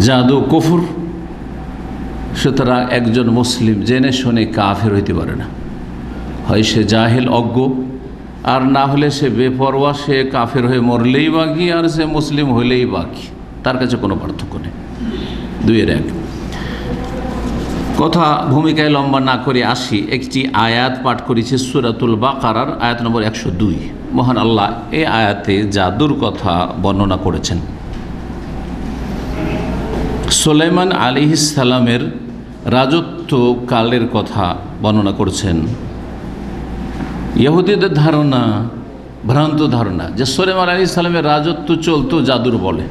জাদু, কুফুর। সুতরাং একজন মুসলিম জেনে শুনে কাফের হইতে পারে না। হয় সে জাহেল, অজ্ঞ, আর না হলে সে বেপরোয়া, সে কাফের হয়ে মরলেই বাকি, আর সে মুসলিম হইলেই বাকি। তার কাছে কোনো পার্থক্য নেই। দুইয়ের এক। কথা ভূমিকায় লম্বা না করে আসি, একটি আয়াত পাঠ করেছে সুরাতুল বাকারার, আয়াত নম্বর একশো দুই। মহান আল্লাহ এই আয়াতে জাদুর কথা বর্ণনা করেছেন। সোলাইমান আলী রাজত্ব কালের কথা বর্ণনা করছেন। ইহুদিদের ধারণা, ভ্রান্ত ধারণা যে সোলেমান আলী সালামের রাজত্ব চলতো জাদুর বলে।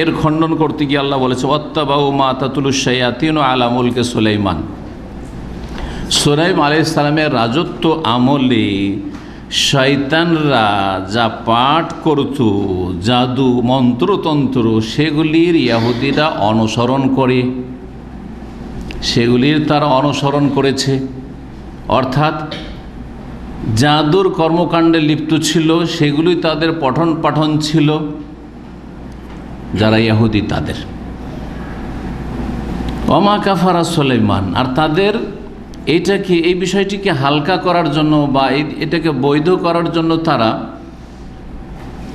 এর খণ্ডন করতে গিয়ে আল্লাহ বলেছে অত্তাবাউ মা তাতুলুসাইয়াতিন আলামুলকে সোলাইমান। সোলাইম আলি সালামের রাজত্ব আমলে শয়তানরা যা পাঠ করত, জাদু, মন্ত্রতন্ত্র, সেগুলির ইয়াহুদিরা অনুসরণ করে। সেগুলির তারা অনুসরণ করেছে। অর্থাৎ জাদুর কর্মকাণ্ডে লিপ্ত ছিল, সেগুলি তাদের পঠন পাঠন ছিল, যারা ইয়াহুদি তাদের। অমা কাফারা সোলেমান আর তাদের এইটাকে এই বিষয়টিকে হালকা করার জন্য বা এটাকে বৈধ করার জন্য তারা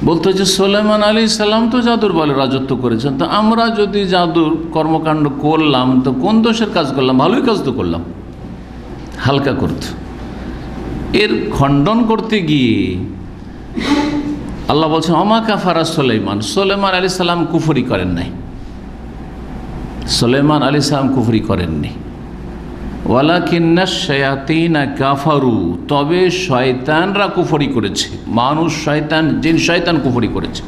বলতো যে সোলেমান আলী সাল্লাম তো জাদুর বলে রাজত্ব করেছেন। তো আমরা যদি জাদুর কর্মকাণ্ড করলাম, তো কোন দোষের কাজ করলাম? ভালোই কাজ তো করলাম। হালকা করত। এর খণ্ডন করতে গিয়ে আল্লাহ বলছেন অমা কাফারা সোলেমান সোলেমান আলী সাল্লাম কুফরি করেন নাই। সোলেমান আলী সাল্লাম কুফরি করেননি। ওয়ালাকিন্না কাফারু, তবে শয়তানরা কুফরি করেছে। মানুষ, শয়তান, জিন, শয়তান কুফরি করেছে।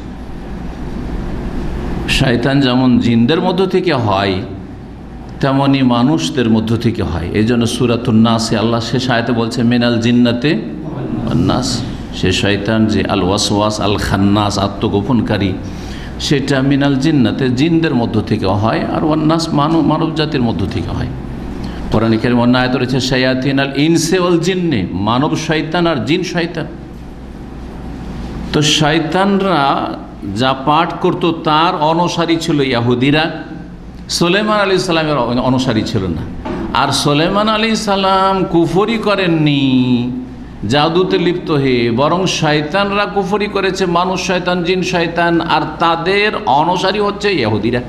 শয়তান যেমন জিনদের মধ্য থেকে হয় তেমনই মানুষদের মধ্য থেকে হয়। এই জন্য সুরাতুন্নাসে আল্লাহ শেষ আয়তে বলছে, মিনাল জিন্নাতে নাস। সে শয়তান যে আল ওয়াসওয়াস আল খান্নাস আত্মগোপনকারী, সেটা মিনাল জিন্নাতে জিনদের মধ্য থেকে হয়, আর ওয়ান্নাস মানব মানব জাতির মধ্য থেকে হয়। পৌরাণিকের অন্য আয়ত রয়েছে সয়াতিন আল ইনসে ওল জিন্নে, মানব শয়তান আর জিন শয়তান। তো শয়তানরা যা পাঠ করত তার অনুসারী ছিল ইয়াহুদিরা। সোলেমান আলী সালামের অনুসারী ছিল না। আর সোলেমান আলী সালাম কুফরি করেননি, জাদুতে লিপ্ত হয়ে। বরং শয়তানরা কুফরি করেছে, মানুষ শয়তান, জিন শয়তান, আর তাদের অনুসারী হচ্ছে ইহুদিরা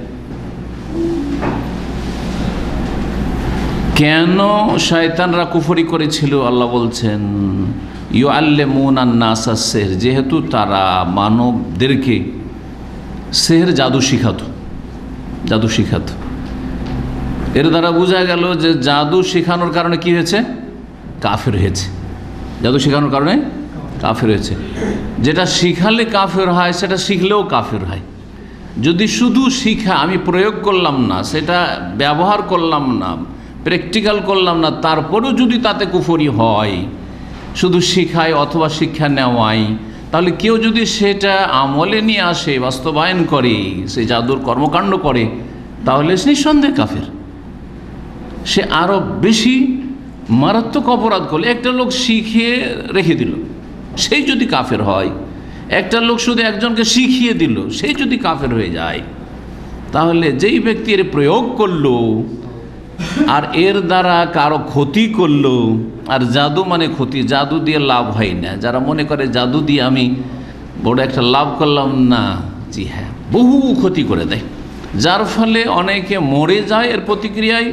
কেন শয়তানরা কুফরি করেছিল? আল্লাহ বলছেন ইউ আল্লে মুন আন্নাসা সেহর যেহেতু তারা মানবদেরকে সেহের জাদু শিখাত জাদু শিখাত। এর দ্বারা বোঝা গেল যে জাদু শেখানোর কারণে কি হয়েছে? কাফের হয়েছে। জাদু শেখানোর কারণে কাফের হয়েছে। যেটা শিখালে কাফের হয়, সেটা শিখলেও কাফের হয়। যদি শুধু শিখা, আমি প্রয়োগ করলাম না, সেটা ব্যবহার করলাম না প্র্যাকটিক্যাল করলাম না, তারপরেও যদি তাতে কুফরি হয়, শুধু শিখায় অথবা শিক্ষা নেওয়াই তাহলে কেউ যদি সেটা আমলে নিয়ে আসে, বাস্তবায়ন করে, সে জাদুর কর্মকাণ্ড করে, তাহলে নিঃসন্দেহে কাফের। সে আরও বেশি মারাত্মক অপরাধ করলে, একটা লোক শিখিয়ে রেখে দিল, সেই যদি কাফের হয়, একটা লোক শুধু একজনকে শিখিয়ে দিল, সেই যদি কাফের হয়ে যায়, তাহলে যেই ব্যক্তি এর প্রয়োগ করল আর এর দ্বারা কারও ক্ষতি করল, আর জাদু মানে ক্ষতি, জাদু দিয়ে লাভ হয় না। যারা মনে করে জাদু দিয়ে আমি বড় একটা লাভ করলাম, না, জি হ্যাঁ বহু ক্ষতি করে দেয়। যার ফলে অনেকে মরে যায় এর প্রতিক্রিয়ায়,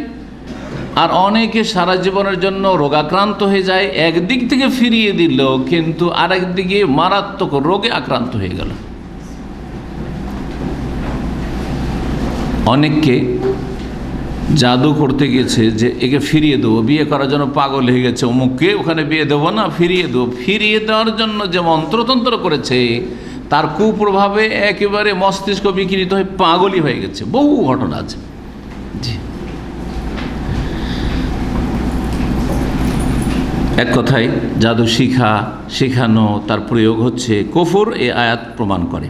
আর অনেকে সারা জীবনের জন্য রোগাক্রান্ত হয়ে যায়। একদিক থেকে ফিরিয়ে দিল, কিন্তু আরেক দিকে মারাত্মক রোগে আক্রান্ত হয়ে গেল। অনেককে জাদু করতে গেছে যে একে ফিরিয়ে দেবো। বিয়ে করার জন্য পাগল হয়ে গেছে। অমুককে ওখানে বিয়ে দেবো না ফিরিয়ে দেবো। ফিরিয়ে দেওয়ার জন্য যে মন্ত্রতন্ত্র করেছে তার কুপ্রভাবে একেবারে মস্তিষ্ক বিকৃত হয়ে পাগলই হয়ে গেছে। বহু ঘটনা আছে। জি। এক কথায় জাদু শিখা শেখানো তার প্রয়োগ হচ্ছে। কফুর এ আয়াত প্রমাণ করে।